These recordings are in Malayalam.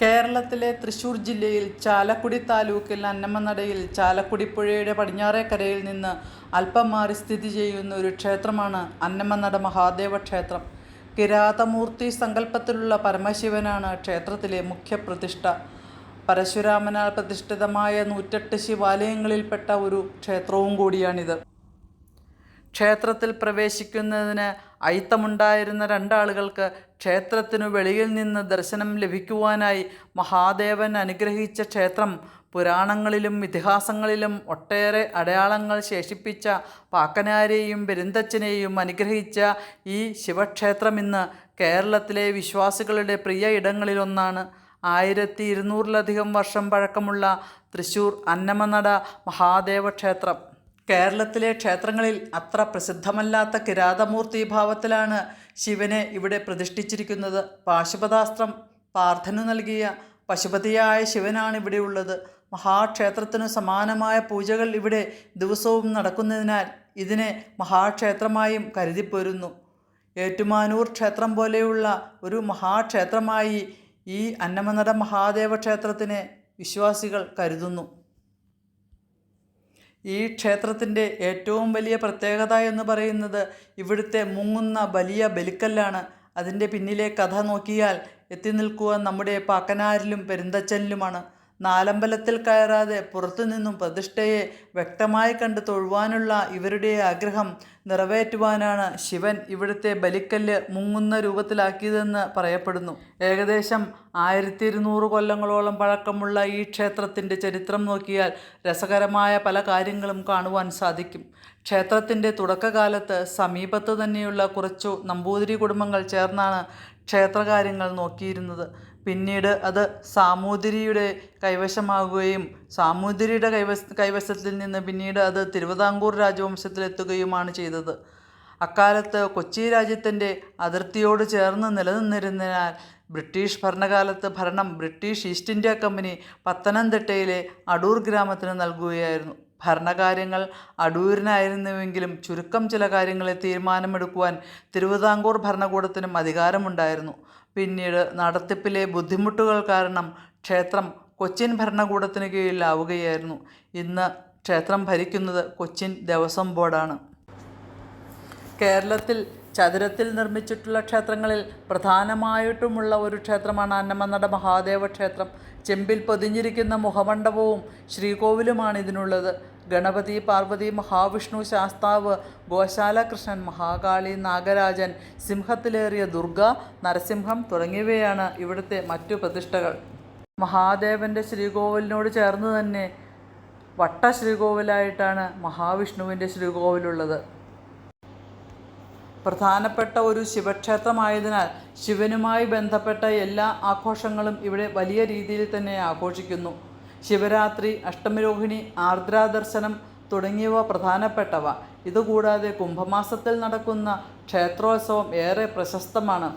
കേരളത്തിലെ തൃശൂർ ജില്ലയിൽ ചാലക്കുടി താലൂക്കിൽ അന്നമനടയിൽ ചാലക്കുടി പുഴയുടെ പടിഞ്ഞാറേക്കരയിൽ നിന്ന് അല്പം മാറി സ്ഥിതി ചെയ്യുന്ന ഒരു ക്ഷേത്രമാണ് അന്നമനട മഹാദേവ ക്ഷേത്രം. കിരാതമൂർത്തി സങ്കല്പത്തിലുള്ള പരമശിവനാണ് ക്ഷേത്രത്തിലെ മുഖ്യ പ്രതിഷ്ഠ. പരശുരാമനാൽ പ്രതിഷ്ഠിതമായ നൂറ്റെട്ട് ശിവാലയങ്ങളിൽപ്പെട്ട ഒരു ക്ഷേത്രവും കൂടിയാണിത്. ക്ഷേത്രത്തിൽ പ്രവേശിക്കുന്നതിന് അയിത്തമുണ്ടായിരുന്ന രണ്ടാളുകൾക്ക് ക്ഷേത്രത്തിനു വെളിയിൽ നിന്ന് ദർശനം ലഭിക്കുവാനായി മഹാദേവൻ അനുഗ്രഹിച്ച ക്ഷേത്രം പുരാണങ്ങളിലും ഇതിഹാസങ്ങളിലും ഒട്ടേറെ അടയാളങ്ങൾ ശേഷിപ്പിച്ച പാക്കനാരെയും പെരുന്തച്ഛനെയും അനുഗ്രഹിച്ച ഈ ശിവക്ഷേത്രം ഇന്ന് കേരളത്തിലെ വിശ്വാസികളുടെ പ്രിയ ഇടങ്ങളിലൊന്നാണ്. ആയിരത്തി ഇരുന്നൂറിലധികം വർഷം പഴക്കമുള്ള തൃശൂർ അന്നമനട മഹാദേവ ക്ഷേത്രം കേരളത്തിലെ ക്ഷേത്രങ്ങളിൽ അത്ര പ്രസിദ്ധമല്ലാത്ത കിരാതമൂർത്തി ഭാവത്തിലാണ് ശിവനെ ഇവിടെ പ്രതിഷ്ഠിച്ചിരിക്കുന്നത്. പാശുപതാസ്ത്രം പാർത്ഥന നൽകിയ പശുപതിയായ ശിവനാണ് ഇവിടെയുള്ളത് മഹാക്ഷേത്രത്തിനു സമാനമായ പൂജകൾ ഇവിടെ ദിവസവും നടക്കുന്നതിനാൽ ഇതിനെ മഹാക്ഷേത്രമായും കരുതിപ്പോരുന്നു ഏറ്റുമാനൂർ ക്ഷേത്രം പോലെയുള്ള ഒരു മഹാക്ഷേത്രമായി ഈ അന്നമനട മഹാദേവ ക്ഷേത്രത്തിനെ വിശ്വാസികൾ കരുതുന്നു. ഈ ക്ഷേത്രത്തിന്റെ ഏറ്റവും വലിയ പ്രത്യേകത എന്ന് പറയുന്നത് ഇവിടുത്തെ മുങ്ങുന്ന വലിയ ബലിക്കല്ലാണ്. അതിന്റെ പിന്നിലെ കഥ നോക്കിയാൽ എത്തി നിൽക്കുക നമ്മുടെ പാക്കനാരിലും പെരുന്തച്ചനിലുമാണ്. നാലമ്പലത്തിൽ കയറാതെ പുറത്തുനിന്നും പ്രതിഷ്ഠയെ വ്യക്തമായി കണ്ട് തൊഴുവാനുള്ള ഇവരുടെ ആഗ്രഹം നിറവേറ്റുവാനാണ് ശിവൻ ഇവിടുത്തെ ബലിക്കല്ല് മുങ്ങുന്ന രൂപത്തിലാക്കിയതെന്ന് പറയപ്പെടുന്നു. ഏകദേശം ആയിരത്തി ഇരുന്നൂറ് കൊല്ലങ്ങളോളം പഴക്കമുള്ള ഈ ക്ഷേത്രത്തിന്റെ ചരിത്രം നോക്കിയാൽ രസകരമായ പല കാര്യങ്ങളും കാണുവാൻ സാധിക്കും. ക്ഷേത്രത്തിന്റെ തുടക്കകാലത്ത് സമീപത്ത് തന്നെയുള്ള കുറച്ചു നമ്പൂതിരി കുടുംബങ്ങൾ ചേർന്നാണ് ക്ഷേത്രകാര്യങ്ങൾ നോക്കിയിരുന്നത്. പിന്നീട് അത് സാമൂതിരിയുടെ കൈവശമാകുകയും സാമൂതിരിയുടെ കൈവശ കൈവശത്തിൽ നിന്ന് പിന്നീട് അത് തിരുവിതാംകൂർ രാജവംശത്തിലെത്തുകയുമാണ് ചെയ്തത്. അക്കാലത്ത് കൊച്ചി രാജ്യത്തിന്റെ അതിർത്തിയോട് ചേർന്ന് നിലനിന്നിരുന്നതിനാൽ ബ്രിട്ടീഷ് ഭരണകാലത്ത് ഭരണം ബ്രിട്ടീഷ് ഈസ്റ്റ് ഇന്ത്യ കമ്പനി പത്തനംതിട്ടയിലെ അടൂർ ഗ്രാമത്തിന് നൽകുകയായിരുന്നു. ഭരണകാര്യങ്ങൾ അടൂരിനായിരുന്നുവെങ്കിലും ചുരുക്കം ചില കാര്യങ്ങളെ തീരുമാനമെടുക്കുവാൻ തിരുവിതാംകൂർ ഭരണകൂടത്തിനും അധികാരമുണ്ടായിരുന്നു. പിന്നീട് നടത്തിപ്പിലെ ബുദ്ധിമുട്ടുകൾ കാരണം ക്ഷേത്രം കൊച്ചിൻ ഭരണകൂടത്തിന് കീഴിലാവുകയായിരുന്നു. ഇന്ന് ക്ഷേത്രം ഭരിക്കുന്നത് കൊച്ചിൻ ദേവസ്വം ബോർഡാണ്. കേരളത്തിൽ ചതുരത്തിൽ നിർമ്മിച്ചിട്ടുള്ള ക്ഷേത്രങ്ങളിൽ പ്രധാനമായിട്ടുമുള്ള ഒരു ക്ഷേത്രമാണ് അന്നമനട മഹാദേവ ക്ഷേത്രം. ചെമ്പിൽ പൊതിഞ്ഞിരിക്കുന്ന മുഖമണ്ഡപവും ശ്രീകോവിലുമാണ് ഇതിനുള്ളത്. ഗണപതി പാർവതി മഹാവിഷ്ണു ശാസ്താവ് ഗോശാല കൃഷ്ണൻ മഹാകാളി നാഗരാജൻ സിംഹത്തിലേറിയ ദുർഗ നരസിംഹം തുടങ്ങിയവയാണ് ഇവിടുത്തെ മറ്റു പ്രതിഷ്ഠകൾ. മഹാദേവന്റെ ശ്രീകോവിലിനോട് ചേർന്ന് തന്നെ വട്ട ശ്രീകോവിലായിട്ടാണ് മഹാവിഷ്ണുവിന്റെ ശ്രീകോവിലുള്ളത്. പ്രധാനപ്പെട്ട ഒരു ശിവക്ഷേത്രമായതിനാൽ ശിവനുമായി ബന്ധപ്പെട്ട എല്ലാ ആഘോഷങ്ങളും ഇവിടെ വലിയ രീതിയിൽ തന്നെ ആഘോഷിക്കുന്നു. ശിവരാത്രി അഷ്ടമിരോഹിണി ആർദ്രാദർശനം തുടങ്ങിയവ പ്രധാനപ്പെട്ടവ. ഇതുകൂടാതെ കുംഭമാസത്തിൽ നടക്കുന്ന ക്ഷേത്രോത്സവം ഏറെ പ്രശസ്തമാണ്.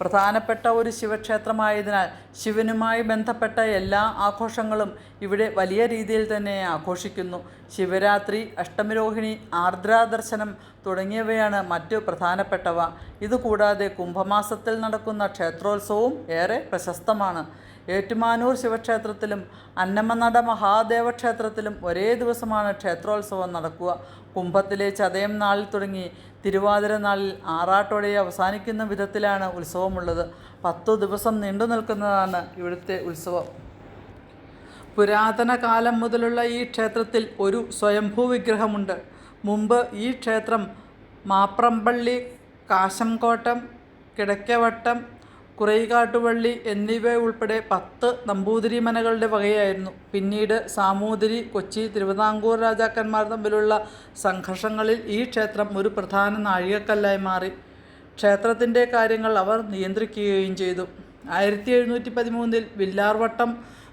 പ്രധാനപ്പെട്ട ഒരു ശിവക്ഷേത്രമായതിനാൽ ശിവനുമായി ബന്ധപ്പെട്ട എല്ലാ ആഘോഷങ്ങളും ഇവിടെ വലിയ രീതിയിൽ തന്നെ ആഘോഷിക്കുന്നു. ശിവരാത്രി അഷ്ടമിരോഹിണി ആർദ്രാദർശനം തുടങ്ങിയവയാണ് മറ്റു പ്രധാനപ്പെട്ടവ. ഇതുകൂടാതെ കുംഭമാസത്തിൽ നടക്കുന്ന ക്ഷേത്രോത്സവവും ഏറെ പ്രശസ്തമാണ്. ഏറ്റുമാനൂർ ശിവക്ഷേത്രത്തിലും അന്നമനട മഹാദേവ ക്ഷേത്രത്തിലും ഒരേ ദിവസമാണ് ക്ഷേത്രോത്സവം നടക്കുക. കുംഭത്തിലെ ചതയം നാളിൽ തുടങ്ങി തിരുവാതിര നാളിൽ ആറാട്ടോടെ അവസാനിക്കുന്ന വിധത്തിലാണ് ഉത്സവമുള്ളത്. പത്തു ദിവസം നീണ്ടു നിൽക്കുന്നതാണ് ഇവിടുത്തെ ഉത്സവം. പുരാതന കാലം മുതലുള്ള ഈ ക്ഷേത്രത്തിൽ ഒരു സ്വയംഭൂ വിഗ്രഹമുണ്ട് മുമ്പ് ഈ ക്ഷേത്രം മാപ്രംപള്ളി കാശംകോട്ടം കിടക്കവട്ടം കുറൈകാട്ടുപള്ളി എന്നിവ ഉൾപ്പെടെ പത്ത് നമ്പൂതിരി മനകളുടെ വകയായിരുന്നു. പിന്നീട് സാമൂതിരി കൊച്ചി തിരുവിതാംകൂർ രാജാക്കന്മാർ തമ്മിലുള്ള സംഘർഷങ്ങളിൽ ഈ ക്ഷേത്രം ഒരു പ്രധാന നാഴികക്കല്ലായി മാറി. ക്ഷേത്രത്തിന്റെ കാര്യങ്ങൾ അവർ നിയന്ത്രിക്കുകയും ചെയ്തു. ആയിരത്തി എഴുന്നൂറ്റി പതിമൂന്നിൽ വില്ലാർവട്ടം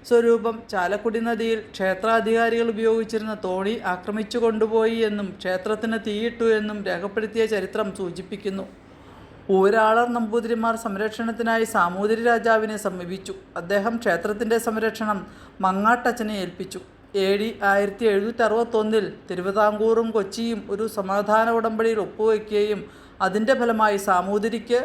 സ്വരൂപം ചാലക്കുടി നദിയിൽ ക്ഷേത്രാധികാരികൾ ഉപയോഗിച്ചിരുന്ന തോണി ആക്രമിച്ചു കൊണ്ടുപോയി എന്നും ക്ഷേത്രത്തിന് തീയിട്ടു എന്നും രേഖപ്പെടുത്തിയ ചരിത്രം സൂചിപ്പിക്കുന്നു. ഊരാളർ നമ്പൂതിരിമാർ സംരക്ഷണത്തിനായി സാമൂതിരി രാജാവിനെ സമീപിച്ചു. അദ്ദേഹം ക്ഷേത്രത്തിന്റെ സംരക്ഷണം മങ്ങാട്ടച്ചനെ ഏൽപ്പിച്ചു. എ ഡി ആയിരത്തി എഴുന്നൂറ്റി അറുപത്തൊന്നിൽ തിരുവിതാംകൂറും കൊച്ചിയും ഒരു സമാധാന ഉടമ്പടിയിൽ ഒപ്പുവയ്ക്കുകയും അതിന്റെ ഫലമായി സാമൂതിരിക്ക്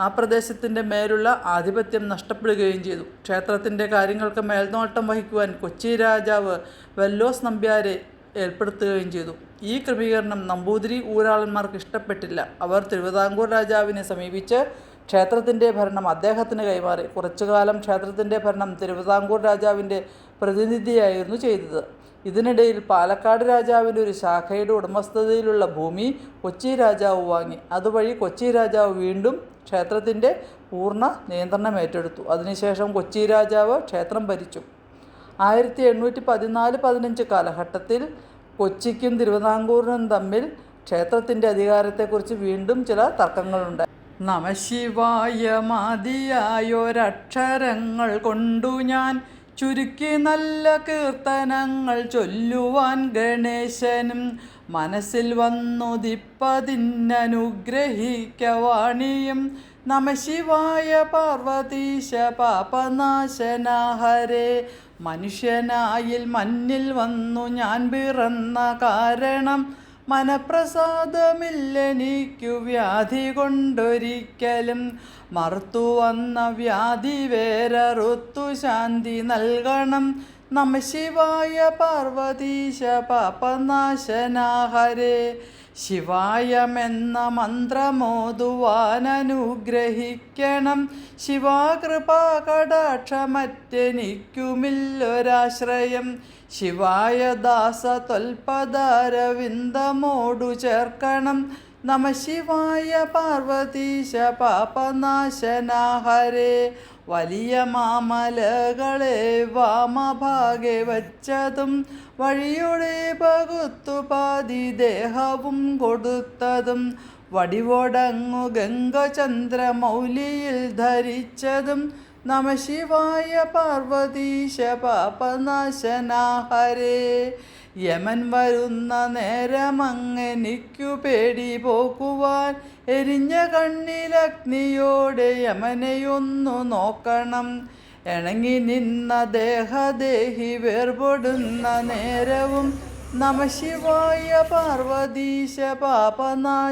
ആ പ്രദേശത്തിന്റെ മേലുള്ള ആധിപത്യം നഷ്ടപ്പെടുകയും ചെയ്തു. ക്ഷേത്രത്തിന്റെ കാര്യങ്ങൾക്ക് മേൽനോട്ടം വഹിക്കുവാൻ കൊച്ചി രാജാവ് വെല്ലോസ് നമ്പ്യാരെ ഏർപ്പെടുത്തുകയും ചെയ്തു. ഈ ക്രമീകരണം നമ്പൂതിരി ഊരാളന്മാർക്ക് ഇഷ്ടപ്പെട്ടില്ല. അവർ തിരുവിതാംകൂർ രാജാവിനെ സമീപിച്ച് ക്ഷേത്രത്തിന്റെ ഭരണം അദ്ദേഹത്തിന് കൈമാറി. കുറച്ചുകാലം ക്ഷേത്രത്തിന്റെ ഭരണം തിരുവിതാംകൂർ രാജാവിന്റെ പ്രതിനിധിയായിരുന്നു ചെയ്തത്. ഇതിനിടയിൽ പാലക്കാട് രാജാവിന്റെ ഒരു ശാഖയുടെ ഉടമസ്ഥതയിലുള്ള ഭൂമി കൊച്ചി രാജാവ് വാങ്ങി. അതുവഴി കൊച്ചി രാജാവ് വീണ്ടും ക്ഷേത്രത്തിന്റെ പൂർണ നിയന്ത്രണം ഏറ്റെടുത്തു. അതിനുശേഷം കൊച്ചി രാജാവ് ക്ഷേത്രം ഭരിച്ചു. ആയിരത്തി എണ്ണൂറ്റി പതിനാല് പതിനഞ്ച് കാലഘട്ടത്തിൽ കൊച്ചിക്കും തിരുവിതാംകൂറിനും തമ്മിൽ ക്ഷേത്രത്തിന്റെ അധികാരത്തെക്കുറിച്ച് വീണ്ടും ചില തർക്കങ്ങളുണ്ടായി നമശിവായ മതിയായൊരക്ഷരങ്ങൾ കൊണ്ടു ഞാൻ ചുരുക്കി നല്ല കീർത്തനങ്ങൾ ചൊല്ലുവാൻ ഗണേശനും മനസ്സിൽ വന്നുദിപ്പതിന്നനുഗ്രഹിക്കവാണിയും നമശിവായ പാർവതീശ പാപനാശനാഹരേ. മനുഷ്യനായിൽ മഞ്ഞിൽ വന്നു ഞാൻ പിറന്ന കാരണം മനപ്രസാദമില്ലെനിക്കു വ്യാധി കൊണ്ടൊരിക്കലും മറുത്തു വന്ന വ്യാധി വേരറുത്തു ശാന്തി നൽകണം. നമ ശിവായ പാർവതീശ പാപനാശനാഹരേ. ശിവായമെന്ന മന്ത്രമോതുവാനനുഗ്രഹിക്കണം. ശിവാകൃപാ കടാക്ഷമറ്റെനിക്കുമില്ലൊരാശ്രയം ശിവായ ദാസ ത്വൽപദാരവിന്ദമോടു ചേർക്കണം. നമ ശിവായ പാർവതീശ പാപനാശന ഹരേ വലിയ മാമലകളെ വാമഭാഗെ വച്ചതും വഴിയുടെ പകുത്തുപാതി ദേഹവും കൊടുത്തതും വടിവോടങ്ങു ഗംഗചന്ദ്രമൗലിയിൽ ധരിച്ചതും നമ ശിവായ പാർവതീശ പാപനാശനാഹരേ. യമൻ വരുന്ന നേരമങ്ങനിക്കു പേടി പോക്കുവാൻ. എരിഞ്ഞ കണ്ണിലഗ്നിയോടെ യമനെയൊന്നു നോക്കണം. ഇണങ്ങി നിന്ന ദേഹദേഹി വേർപെടുന്ന നേരവും നമ ശിവായ പാർവതീശ പാപനാശനാഹരേ.